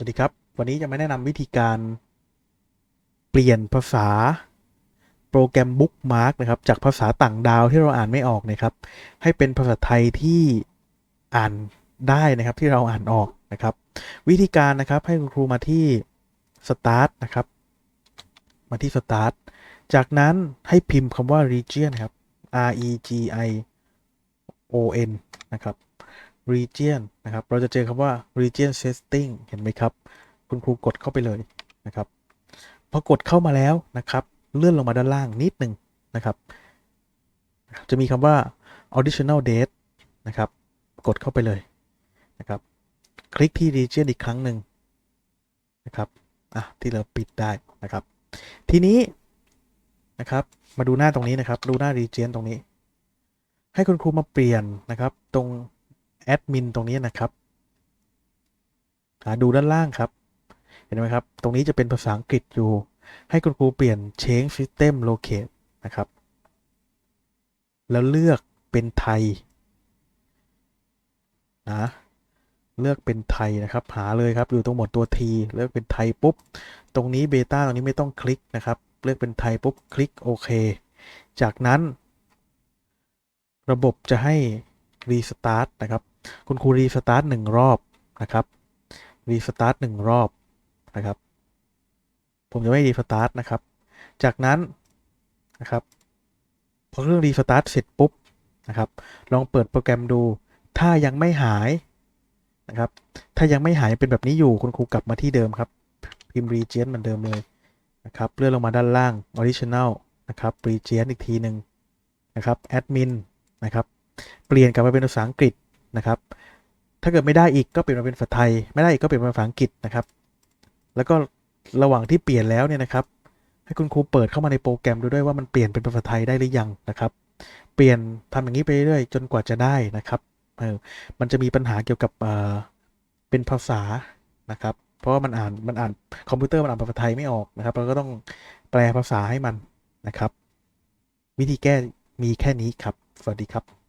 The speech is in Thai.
สวัสดีครับ วันนี้จะมาแนะนำวิธีการเปลี่ยนภาษาโปรแกรม Bookmark นะครับ จากภาษาต่างดาวที่เราอ่านไม่ออกนะครับ ให้เป็นภาษาไทยที่อ่านได้นะครับที่เราอ่านออกนะครับ วิธีการนะครับให้คุณครูมาที่ Start นะครับ มาที่ Start จากนั้นให้พิมพ์คำว่า region ครับ R E G I O N นะครับ region นะครับ เราจะเจอคำว่า region setting เห็นไหมครับ คุณครูกดเข้าไปเลยนะครับ พอกดเข้ามาแล้วนะครับ เลื่อนลงมาด้านล่างนิดหนึ่งนะครับ จะมีคำว่า additional date นะครับ กดเข้าไปเลยนะครับ คลิกที่ region อีกครั้งหนึ่งนะครับ อะ ที่เราปิดได้นะครับ ทีนี้นะครับ มาดูหน้าตรงนี้นะครับ ดูหน้า region ตรงนี้ ให้คุณครูมาเปลี่ยนนะครับ ตรง แอดมินตรงนี้นะครับหาดูด้านล่างครับ เห็นไหมครับ ตรงนี้จะเป็นภาษาอังกฤษอยู่ ให้คุณครูเปลี่ยน change system locate นะครับ แล้วเลือกเป็นไทยนะเลือกเป็นไทยนะครับ หาเลยครับ อยู่ตรงหมดตัว T เลือกเป็นไทยปุ๊บ ตรงนี้เบต้าตรงนี้ไม่ต้องคลิกนะครับ เลือกเป็นไทยปุ๊บ คลิกโอเค จากนั้น ระบบจะให้รีสตาร์ทนะครับ คุณครูรีสตาร์ทหนึ่งรอบนะครับรีสตาร์ทหนึ่งรอบนะครับ ผมจะไม่รีสตาร์ทนะครับ จากนั้นนะครับพอเครื่องรีสตาร์ทเสร็จปุ๊บนะครับ ลองเปิดโปรแกรมดู ถ้ายังไม่หายนะครับ ถ้ายังไม่หายเป็นแบบนี้อยู่คุณครูกลับมาที่เดิมครับ พิมพ์ region เหมือนเดิมเลยนะครับเลื่อนลงมาด้านล่าง original นะครับ region อีกทีหนึ่งนะครับ admin นะครับ เปลี่ยนกลับมาเป็นภาษาอังกฤษ นะครับ ถ้าเกิดไม่ได้อีกก็เปลี่ยนมาเป็นภาษาไทย ไม่ได้อีกก็เปลี่ยนเป็นภาษาอังกฤษนะครับ แล้วก็ระหว่างที่เปลี่ยนแล้วเนี่ยนะครับ ให้คุณครูเปิดเข้ามาในโปรแกรมดูด้วยว่ามันเปลี่ยนเป็นภาษาไทยได้หรือยังนะครับ เปลี่ยนทำอย่างนี้ไปเรื่อยๆจนกว่าจะได้นะครับเออมันจะมีปัญหาเกี่ยวกับเออเป็นภาษานะครับ เพราะว่ามันอ่านมันอ่านคอมพิวเตอร์มันอ่านภาษาไทยไม่ออกนะครับ เราก็ต้องแปลภาษาให้มันนะครับ วิธีแก้มีแค่นี้ครับ สวัสดีครับ